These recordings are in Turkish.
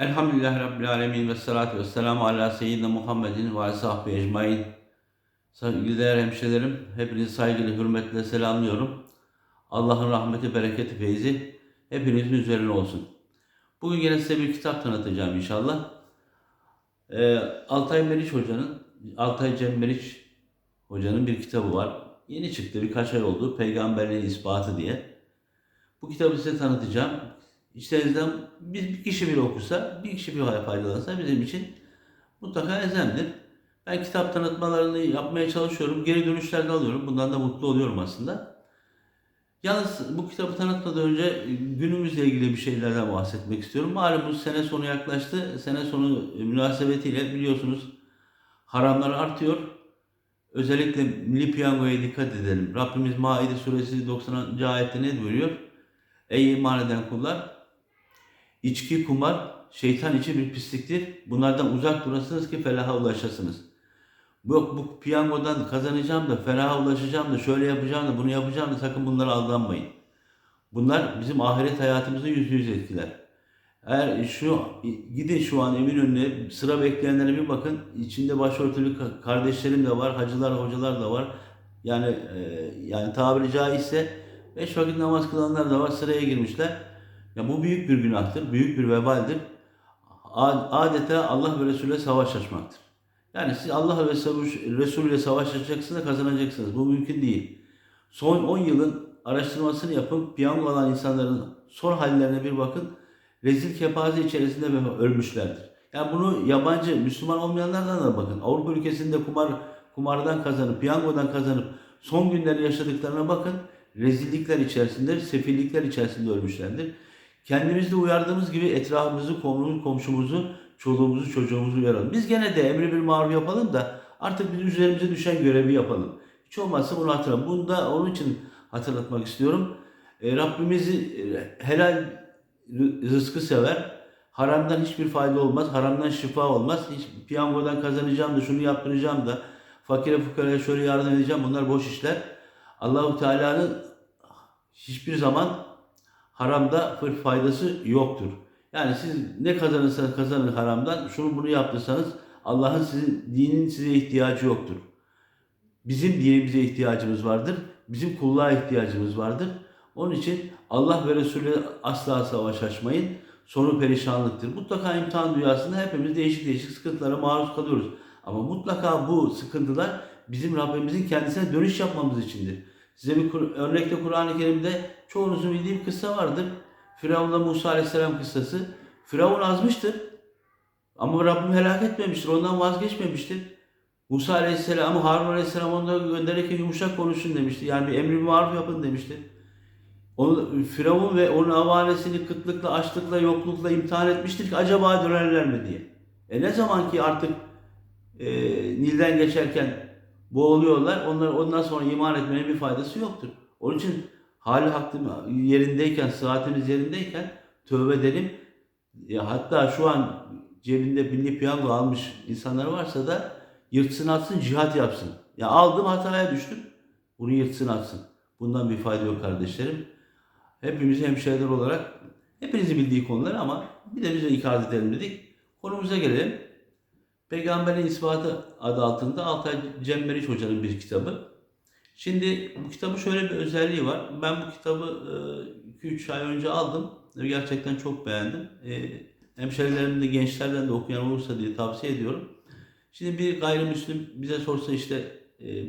Elhamdülillahi Rabbil Alemin ve salatu ve selamu ala seyyidina Muhammedin ve sahbihi ecmain. Saygıdeğer hemşehrilerim, hepinizi saygıyla, hürmetle selamlıyorum. Allah'ın rahmeti, bereketi, feyzi hepinizin üzerine olsun. Bugün yine size bir kitap tanıtacağım inşallah. Ee, Altay Meriç Hoca'nın, Altay Cem Meriç Hoca'nın bir kitabı var. Yeni çıktı, birkaç ay oldu. Peygamberliğin ispatı diye. Bu kitabı size tanıtacağım. İçlerinizden bir, bir kişi bile okusa, bir kişi bir faydalansa bizim için mutlaka ezemdir. Ben kitap tanıtmalarını yapmaya çalışıyorum. Geri dönüşler de alıyorum. Bundan da mutlu oluyorum aslında. Yalnız bu kitabı tanıtmadan önce günümüzle ilgili bir şeylerden bahsetmek istiyorum. Malum sene sonu yaklaştı. Sene sonu münasebetiyle biliyorsunuz haramlar artıyor. Özellikle milli piyangoya dikkat edelim. Rabbimiz Maide suresi 90. ayette ne buyuruyor? Ey iman eden kullar! İçki, kumar, şeytan için bir pisliktir. Bunlardan uzak durasınız ki felaha ulaşasınız. Yok bu piyangodan kazanacağım da, felaha ulaşacağım da, şöyle yapacağım da, bunu yapacağım da sakın bunlara aldanmayın. Bunlar bizim ahiret hayatımızı yüz yüze etkiler. Eğer şu gidin şu an Eminönü'ne sıra bekleyenlere bir bakın. İçinde başörtülü ka- kardeşlerim de var, hacılar, hocalar da var. Yani e, yani tabiri caizse beş vakit namaz kılanlar da var. Sıraya girmişler. Ya bu büyük bir günahtır, büyük bir vebaldir. Adeta Allah ve Resulü'yle savaş açmaktır. Yani siz Allah ve Resulü ile savaş açacaksınız da kazanacaksınız. Bu mümkün değil. Son 10 yılın araştırmasını yapın. Piyango alan insanların son hallerine bir bakın. Rezil kepaze içerisinde ölmüşlerdir. Yani bunu yabancı, Müslüman olmayanlardan da bakın. Avrupa ülkesinde kumar kumardan kazanıp, piyangodan kazanıp son günleri yaşadıklarına bakın. Rezillikler içerisinde, sefillikler içerisinde ölmüşlerdir. Kendimizi de uyardığımız gibi etrafımızı, komşumuzu, çoluğumuzu, çocuğumuzu uyaralım. Biz gene de emri bir maruf yapalım da artık biz üzerimize düşen görevi yapalım. Hiç olmazsa bunu hatırlayalım. Bunu da onun için hatırlatmak istiyorum. E, Rabbimizi e, helal rızkı sever. Haramdan hiçbir fayda olmaz. Haramdan şifa olmaz. Hiç piyangodan kazanacağım da şunu yaptıracağım da fakire fukaraya şöyle yardım edeceğim. Bunlar boş işler. Allahu Teala'nın hiçbir zaman haramda faydası yoktur. Yani siz ne kazanırsanız kazanın haramdan, şunu bunu yaptıysanız Allah'ın sizin dinin size ihtiyacı yoktur. Bizim dinimize ihtiyacımız vardır. Bizim kulluğa ihtiyacımız vardır. Onun için Allah ve Resulü asla savaş açmayın. Sonu perişanlıktır. Mutlaka imtihan dünyasında hepimiz değişik değişik sıkıntılara maruz kalıyoruz. Ama mutlaka bu sıkıntılar bizim Rabbimizin kendisine dönüş yapmamız içindir. Size bir örnekte Kur'an-ı Kerim'de çoğunuzun bildiği bir kıssa vardır. Firavun'la Musa Aleyhisselam kıssası. Firavun azmıştır. Ama Rabbim helak etmemiştir. Ondan vazgeçmemiştir. Musa Aleyhisselam, Harun Aleyhisselam onları gönderirken yumuşak konuşun demişti. Yani bir emri maruf yapın demişti. Onu, Firavun ve onun avanesini kıtlıkla, açlıkla, yoklukla imtihan etmiştir ki acaba dönerler mi diye. E ne zaman ki artık e, Nil'den geçerken boğuluyorlar, onlar ondan sonra iman etmenin bir faydası yoktur. Onun için hali hakkı yerindeyken, sıhhatimiz yerindeyken tövbe edelim. E, hatta şu an cebinde milli piyango almış insanlar varsa da yırtsın atsın, cihat yapsın. Ya aldım hataya düştüm, bunu yırtsın atsın. Bundan bir fayda yok kardeşlerim. Hepimiz hemşehriler olarak hepinizin bildiği konular ama bir de bize ikaz edelim dedik. Konumuza gelelim. Peygamberin İspatı adı altında Altay Cem Meriç Hoca'nın bir kitabı. Şimdi bu kitabın şöyle bir özelliği var. Ben bu kitabı 2-3 ay önce aldım gerçekten çok beğendim. E, Hemşerilerim de gençlerden de okuyan olursa diye tavsiye ediyorum. Şimdi bir gayrimüslim bize sorsa işte e,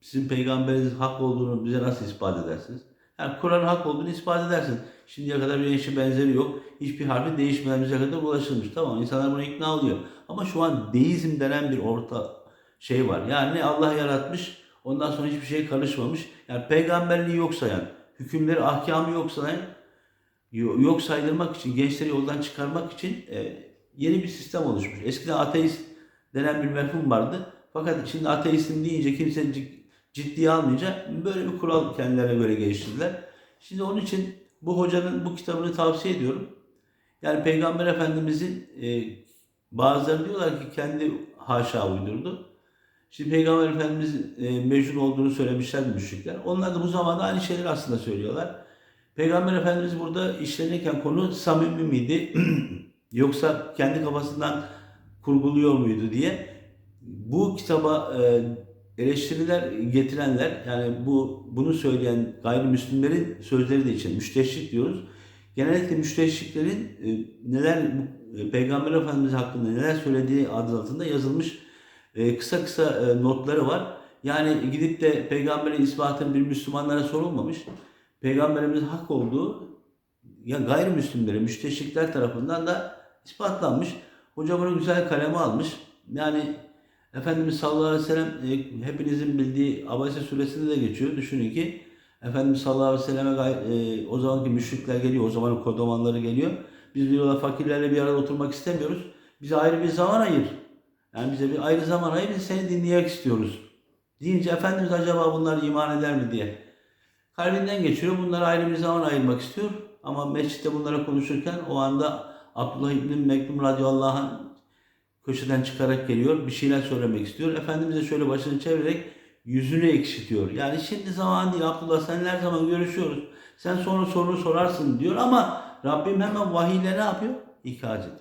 sizin peygamberiniz hak olduğunu bize nasıl ispat edersiniz? Yani Kur'an'ın hak olduğunu ispat edersin. Şimdiye kadar bir eşi benzeri yok. Hiçbir harfi değişmeden bize kadar ulaşılmış. Tamam insanlar buna ikna oluyor. Ama şu an deizm denen bir orta şey var. Yani Allah yaratmış ondan sonra hiçbir şey karışmamış. Yani peygamberliği yok sayan, hükümleri, ahkamı yok sayan, yok saydırmak için, gençleri yoldan çıkarmak için e, yeni bir sistem oluşmuş. Eskiden ateist denen bir mefhum vardı. Fakat şimdi ateistim deyince kimse cid- ciddiye almayınca böyle bir kural kendilerine göre geliştirdiler. Şimdi onun için bu hocanın bu kitabını tavsiye ediyorum. Yani Peygamber Efendimizin e, bazıları diyorlar ki kendi haşa uydurdu. Şimdi Peygamber Efendimiz e, mecnun olduğunu söylemişler müşrikler. Onlar da bu zamanda aynı şeyleri aslında söylüyorlar. Peygamber Efendimiz burada işlenirken konu samimi miydi, Yoksa kendi kafasından kurguluyor muydu diye bu kitaba e, eleştiriler getirenler yani bu bunu söyleyen gayrimüslimlerin sözleri de için müşteşrik diyoruz. Genellikle müşteşriklerin e, neler e, Peygamber Efendimiz hakkında neler söylediği adı altında yazılmış e, kısa kısa e, notları var. Yani gidip de peygamberin ispatını bir Müslümanlara sorulmamış. Peygamberimizin hak olduğu ya gayrimüslimlere, müşteşrikler tarafından da ispatlanmış. Hoca bunu güzel kaleme almış. Yani Efendimiz sallallahu aleyhi ve sellem e, hepinizin bildiği Abese suresinde de geçiyor. Düşünün ki Efendimiz sallallahu aleyhi ve selleme e, o zamanki müşrikler geliyor, o zamanın kodamanları geliyor. Biz diyorlar fakirlerle bir arada oturmak istemiyoruz. Bize ayrı bir zaman ayır. Yani bize bir ayrı zaman ayır, biz seni dinlemek istiyoruz. Deyince Efendimiz acaba bunlar iman eder mi diye. Kalbinden geçiyor. Bunlara ayrı bir zaman ayırmak istiyor. Ama mescitte bunlara konuşurken o anda Abdullah İbni Mektum radıyallahu anh köşeden çıkarak geliyor. Bir şeyler söylemek istiyor. Efendimiz de şöyle başını çevirerek yüzünü ekşitiyor. Yani şimdi zaman değil Abdullah sen her zaman görüşüyoruz. Sen sonra soru sorarsın diyor ama Rabbim hemen vahiyle ne yapıyor? İkaz ediyor.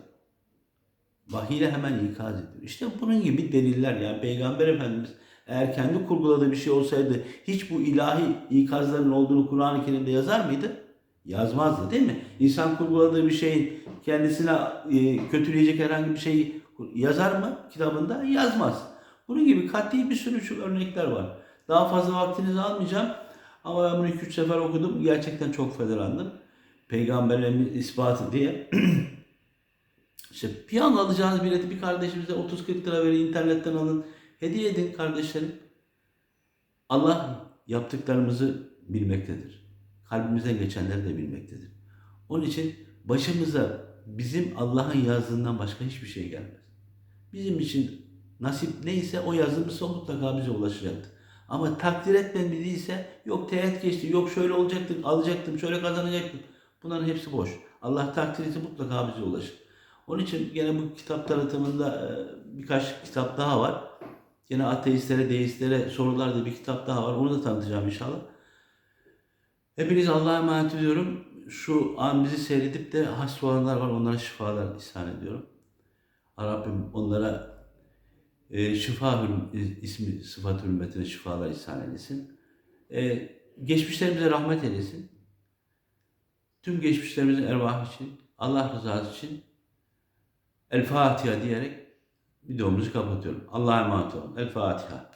Vahiyle hemen ikaz ediyor. İşte bunun gibi deliller yani Peygamber Efendimiz eğer kendi kurguladığı bir şey olsaydı hiç bu ilahi ikazların olduğunu Kur'an-ı Kerim'de yazar mıydı? Yazmazdı değil mi? İnsan kurguladığı bir şeyin kendisine e, kötüleyecek herhangi bir şeyi yazar mı kitabında? Yazmaz. Bunun gibi katli bir sürü şu örnekler var. Daha fazla vaktinizi almayacağım. Ama ben bunu 2-3 sefer okudum. Gerçekten çok faydalandım. Peygamberlerin ispatı diye. İşte bir an alacağınız bileti bir kardeşimize 30-40 lira verin internetten alın. Hediye edin kardeşlerim. Allah yaptıklarımızı bilmektedir. Kalbimizden geçenleri de bilmektedir. Onun için başımıza bizim Allah'ın yazdığından başka hiçbir şey gelmez. Bizim için nasip neyse o yazılmışsa mutlaka bize ulaşacaktır. Ama takdir etmediyse yok teğet geçti, yok şöyle olacaktım, alacaktım, şöyle kazanacaktım. Bunların hepsi boş. Allah takdir etse mutlaka bize ulaşır. Onun için gene bu kitap tanıtımında e, birkaç kitap daha var. Yine ateistlere, deistlere sorular diye bir kitap daha var. Onu da tanıtacağım inşallah. Hepiniz Allah'a emanet ediyorum. Şu an bizi seyredip de hasta olanlar var. Onlara şifalar ihsan ediyorum. Rabbim onlara e, şifa ismi sıfat hürmetine şifalar ihsan eylesin. E, geçmişlerimize rahmet eylesin. Tüm geçmişlerimizin ervahı için, Allah rızası için El Fatiha diyerek videomuzu kapatıyorum. Allah'a emanet olun. El Fatiha.